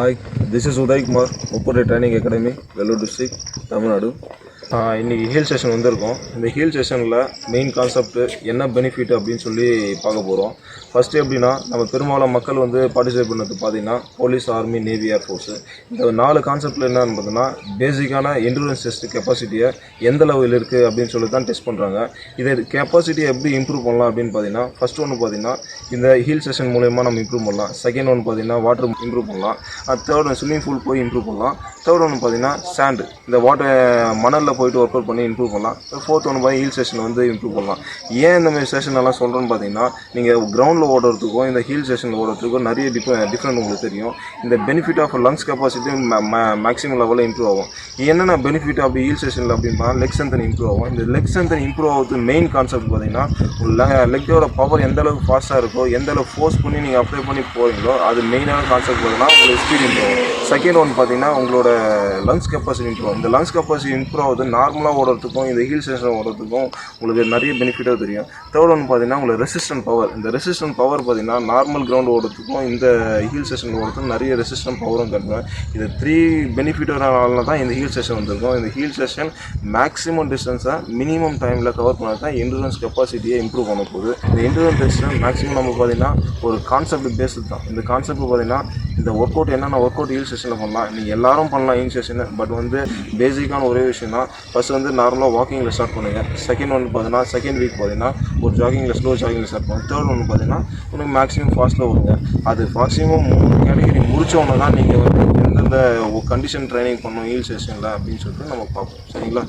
Hi, this is Uday Kumar, Upper Training Academy, Vellore District, Tamil Nadu. இன்றைக்கி hill station வந்திருக்கோம் இந்த hill ஸ்டேஷனில் main concept என்ன benefit அப்படின்னு சொல்லி பார்க்க போகிறோம் ஃபஸ்ட்டு எப்படின்னா நம்ம பெரும்பாலும் மக்கள் வந்து பார்ட்டிசிபேட் பண்ணது பார்த்திங்கன்னா போலீஸ் ஆர்மி நேவி ஏர்ஃபோர்ஸு இந்த நாலு கான்செப்டில் என்னன்னு பார்த்தீங்கன்னா பேசிக்கான என்ட்ரன்ஸ் டெஸ்ட் கெப்பாசிட்டியை எந்த லெவலில் இருக்குது அப்படின்னு சொல்லி தான் டெஸ்ட் பண்ணுறாங்க இதை கெப்பாசிட்டியை எப்படி இம்ப்ரூவ் பண்ணலாம் அப்படின்னு பார்த்தீங்கன்னா ஃபஸ்ட் ஒன்று பார்த்திங்கன்னா இந்த ஹில் ஸ்டேஷன் மூலயமா நம்ம இம்ப்ரூவ் பண்ணலாம் செகண்ட் ஒன்று பார்த்திங்கன்னா வாட்டர் இம்ப்ரூவ் பண்ணலாம் தேர்ட் ஸ்விம்மிங் பூல் போய் இம்ப்ரூவ் பண்ணலாம் தேர்ட் ஒன்று பார்த்தீங்கன்னா சாண்டு இந்த வாட்டர் மணலில் போயிட்டு ஒர்க் அவுட் பண்ணி இம்ப்ரூவ் பண்ணலாம் ஃபோர்த் ஒன்று பார்த்தீங்கன்னா ஹில் ஸ்டேஷன் வந்து இம்ப்ரூவ் பண்ணலாம் ஏன் இந்த மாதிரி எல்லாம் சொல்கிறோன்னு பார்த்தீங்கன்னா நீங்கள் கிரவுண்டில் ஓடுறதுக்கும் இந்த ஹில் ஸ்டேஷனில் ஓடுறதுக்கும் நிறைய டிஃப டிஃப்ரெண்ட் உங்களுக்கு தெரியும் இந்த benefit of lungs capacity maximum லெவலில் இம்ப்ரூவ் ஆகும் என்னென்ன பெனிஃபிட் அப்படி ஹில் ஸ்டேஷனில் அப்படின்னா லெக் ஸ்ட்ரென்த் இம்ப்ரூவ் ஆகும் இந்த லெக் ஸ்ட்ரென்த் இம்ப்ரூவ் ஆகுது மெயின் கான்செப்ட் பார்த்தீங்கன்னா லெக்கோட பவர் எந்த அளவுக்கு ஃபாஸ்ட்டாக இருக்கோ எந்த அளவுக்கு ஃபோர்ஸ் பண்ணி நீங்கள் அப்ளை பண்ணி போகிறீங்களோ அது மெயினான கான்செப்ட் பார்த்தீங்கன்னா உங்களுக்கு ஸ்பீட் இம்ப்ரூவ் ஆகும் செகண்ட் ஒன் பார்த்தீங்கன்னா உங்களோட நம்மளோட லங்ஸ் கெப்பாசிட்டி இம்ப்ரூவ் இந்த லங்ஸ் கெப்பாசிட்டி இம்ப்ரூவ் ஆகுது நார்மலாக ஓடுறதுக்கும் இந்த ஹில் ஸ்டேஷன் ஓடுறதுக்கும் உங்களுக்கு நிறைய பெனிஃபிட்டாக தெரியும் தேர்ட் ஒன்று பார்த்தீங்கன்னா உங்களுக்கு ரெசிஸ்டன்ட் பவர் இந்த ரெசிஸ்டன்ட் பவர் பார்த்தீங்கன்னா நார்மல் கிரவுண்ட் ஓடுறதுக்கும் இந்த ஹில் சேஷன் ஓடுறதுக்கும் நிறைய ரெசிஸ்டன்ட் பவரும் தருவேன் இது த்ரீ பெனிஃபிட்டானால தான் இந்த ஹில் ஸ்டேஷன் வந்திருக்கும் இந்த ஹில் ஸ்டேஷன் மேக்ஸிமம் டிஸ்டன்ஸை மினிமம் டைமில் கவர் பண்ணால் தான் என்டூரன்ஸ் கெப்பாசிட்டியை இம்ப்ரூவ் பண்ண போகுது இந்த என்டூரன்ஸ் டெஸ்ட்டில் மேக்ஸிமம் நம்ம பார்த்தீங்கன்னா ஒரு கான்செப்ட் பேஸ்டு தான் இந்த கான்செப்ட் பார்த்தீங்கன்னா இந்த ஒர்க் அவுட் என்னென்ன ஒர்க் அவுட் ஹில் ஸ்டேஷனில் பண்ணலாம் நீங்கள் எல்லாரும் பண்ணலாம் ஈங் பட் வந்து பேசிக்கான ஒரே விஷயம் தான் ஃபஸ்ட் வந்து நார்மலாக வாக்கிங்கில் ஸ்டார்ட் பண்ணுங்கள் செகண்ட் ஒன்று பார்த்தீங்கன்னா செகண்ட் வீக் பார்த்தீங்கன்னா ஒரு ஜாகிங்கில் ஸ்லோ ஜாகிங்கில் ஸ்டார்ட் பண்ணுங்கள் தேர்ட் ஒன்று பார்த்தீங்கன்னா உங்களுக்கு மேக்ஸிமம் ஃபாஸ்ட்டில் வருங்க அது மேக்ஸிமம் மூணு கேட்டகரி முடித்தவொன்னே தான் நீங்கள் வந்து எந்தெந்த கண்டிஷன் ட்ரைனிங் பண்ணணும் ஹீல் செஷனில் அப்படின்னு சொல்லிட்டு நம்ம பார்ப்போம் சரிங்களா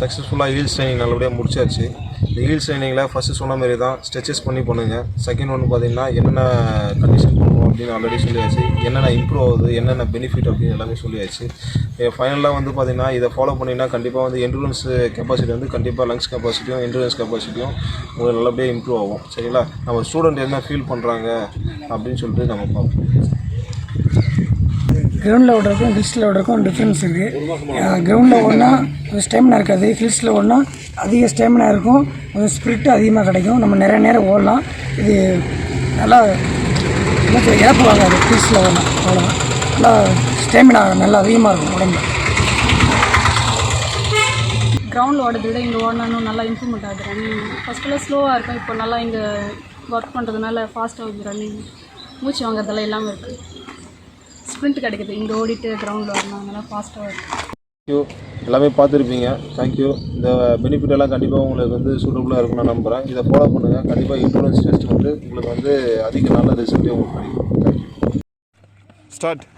சக்ஸஸ்ஃபுல்லாக ஹீல்ஸ் ட்ரைனிங் நல்லபடியாக முடிச்சாச்சு இந்த ஹீல்ஸ் ட்ரைனிங்கில் ஃபஸ்ட்டு சொன்ன மாதிரி தான் ஸ்ட்ரெச்சஸ் பண்ணி பண்ணுங்கள் செகண்ட் ஒன்று பார்த்தீங்கன்னா என்னென்ன கண்டிஷன் பண்ணணும் அப்படின்னு ஆல்ரெடி சொல்லியாச்சு என்னென்ன இம்ப்ரூவ் ஆகுது என்னென்ன பெனிஃபிட் அப்படின்னு எல்லாமே சொல்லியாச்சு ஃபைனலாக வந்து பார்த்தீங்கன்னா இதை ஃபாலோ பண்ணிங்கன்னா கண்டிப்பாக வந்து என்ட்ரன்ஸ் கெப்பாசிட்டி வந்து கண்டிப்பாக லங்ஸ் கெப்பாசிட்டியும் என்ட்ரன்ஸ் கெப்பாசிட்டியும் உங்களுக்கு நல்லபடியாக இம்ப்ரூவ் ஆகும் சரிங்களா நம்ம ஸ்டூடெண்ட் என்ன ஃபீல் பண்ணுறாங்க அப்படின்னு சொல்லிட்டு நம்ம பார்ப்போம் கிரவுண்டில் ஓடுறதுக்கும் ஹில்ஸில் ஓடுறதுக்கும் டிஃப்ரென்ஸ் இருக்குது கிரவுண்டில் ஓடினா கொஞ்சம் ஸ்டெமினா இருக்காது ஹில்ஸில் ஓடினா அதிக ஸ்டெமினா இருக்கும் கொஞ்சம் ஸ்பிரிட் அதிகமாக கிடைக்கும் நம்ம நிறைய நேரம் ஓடலாம் இது நல்லா கொஞ்சம் இறப்பு வாங்காது ஹில்ஸில் ஓடலாம் ஓடலாம் நல்லா ஸ்டெமினா நல்லா அதிகமாக இருக்கும் உடம்புல கிரவுண்டில் ஓடுறதை விட இங்கே ஓடணும் நல்லா இம்ப்ரூவ்மெண்ட் ஆகுது ரன்னிங் ஃபஸ்ட்டில் ஸ்லோவாக இருக்கும் இப்போ நல்லா இங்கே ஒர்க் பண்ணுறதுனால ஃபாஸ்ட்டாக வந்து ரன்னிங் மூச்சு வாங்குறதெல்லாம் இல்லாமல் இருக்குது ஸ்ப்ரிண்ட் கிடைக்குது இங்கே ஓடிட்டு கிரவுண்டில் வரணும் அதெல்லாம் ஃபாஸ்ட்டாக இருக்கும் தேங்க்யூ எல்லாமே பார்த்துருப்பீங்க தேங்க்யூ இந்த பெனிஃபிட் எல்லாம் கண்டிப்பாக உங்களுக்கு வந்து சூட்டபுளாக இருக்கும்னு நம்புகிறேன் இதை ஃபாலோ பண்ணுங்கள் கண்டிப்பாக இன்சூரன்ஸ் டெஸ்ட் வந்து உங்களுக்கு வந்து அதிக நல்ல ரிசல்ட்டே உங்களுக்கு கிடைக்கும் தேங்க்யூ ஸ்டார்ட்